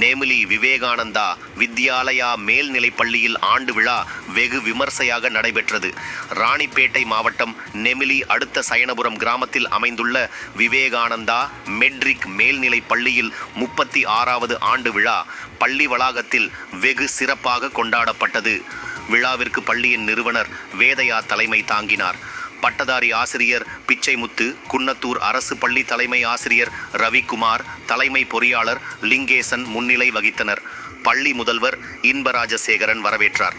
நேமிலி விவேகானந்தா வித்யாலயா மேல்நிலைப் பள்ளியில் ஆண்டு விழா வெகு விமர்சையாக நடைபெற்றது. ராணிப்பேட்டை மாவட்டம் நெமிலி அடுத்த சயனபுரம் கிராமத்தில் அமைந்துள்ள விவேகானந்தா மெட்ரிக் மேல்நிலைப் பள்ளியில் முப்பத்தி ஆறாவது ஆண்டு விழா பள்ளி வளாகத்தில் வெகு சிறப்பாக கொண்டாடப்பட்டது. விழாவிற்கு பள்ளியின் நிறுவனர் வேதையா தலைமை தாங்கினார். பட்டதாரி ஆசிரியர் பிச்சைமுத்து குன்னத்தூர் அரசு பள்ளி தலைமை ஆசிரியர் ரவிக்குமார் தலைமை பொறியாளர் லிங்கேசன் முன்னிலை வகித்தனர். பள்ளி முதல்வர் இன்பராஜசேகரன் வரவேற்றார்.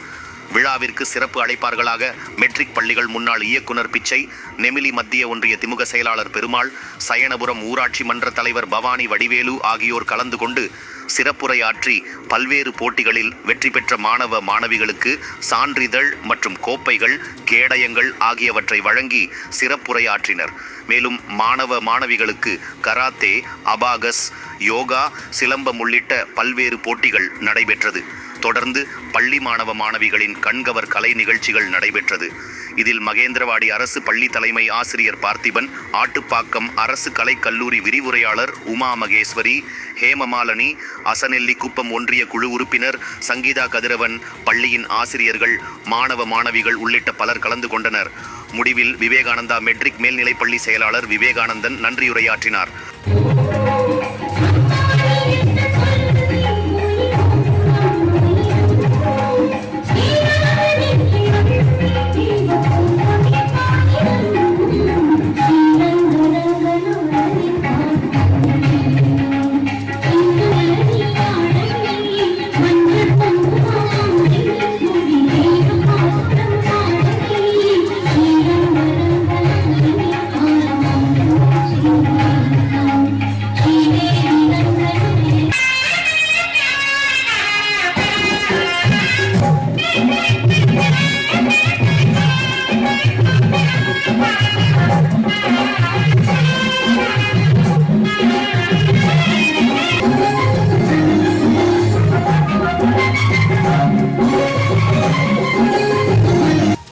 விழாவிற்கு சிறப்பு அழைப்பார்களாக மெட்ரிக் பள்ளிகள் முன்னாள் இயக்குனர் பிச்சை நெமிலி மத்திய ஒன்றிய திமுக செயலாளர் பெருமாள் சயனபுரம் ஊராட்சி மன்ற தலைவர் பவானி வடிவேலு ஆகியோர் கலந்து கொண்டு சிறப்புரையாற்றி பல்வேறு போட்டிகளில் வெற்றி பெற்ற மாணவ மாணவிகளுக்கு சான்றிதழ் மற்றும் கோப்பைகள் கேடயங்கள் ஆகியவற்றை வழங்கி சிறப்புரையாற்றினர். மேலும் மாணவ மாணவிகளுக்கு கராத்தே அபாகஸ் யோகா சிலம்பம் உள்ளிட்ட பல்வேறு போட்டிகள் நடைபெற்றது. தொடர்ந்து பள்ளி மாணவ மாணவிகளின் கண்கவர் கலை நிகழ்ச்சிகள் நடைபெற்றது. இதில் மகேந்திரவாடி அரசு பள்ளி தலைமை ஆசிரியர் பார்த்திபன் ஆட்டுப்பாக்கம் அரசு கலைக்கல்லூரி விரிவுரையாளர் உமா மகேஸ்வரி ஹேமமாலனி அசனெல்லி குப்பம் ஒன்றிய குழு உறுப்பினர் சங்கீதா கதிரவன் பள்ளியின் ஆசிரியர்கள் மாணவ மாணவிகள் உள்ளிட்ட பலர் கலந்து கொண்டனர். முடிவில் விவேகானந்தா மெட்ரிக் மேல்நிலைப்பள்ளி செயலாளர் விவேகானந்தன் நன்றியுரையாற்றினார்.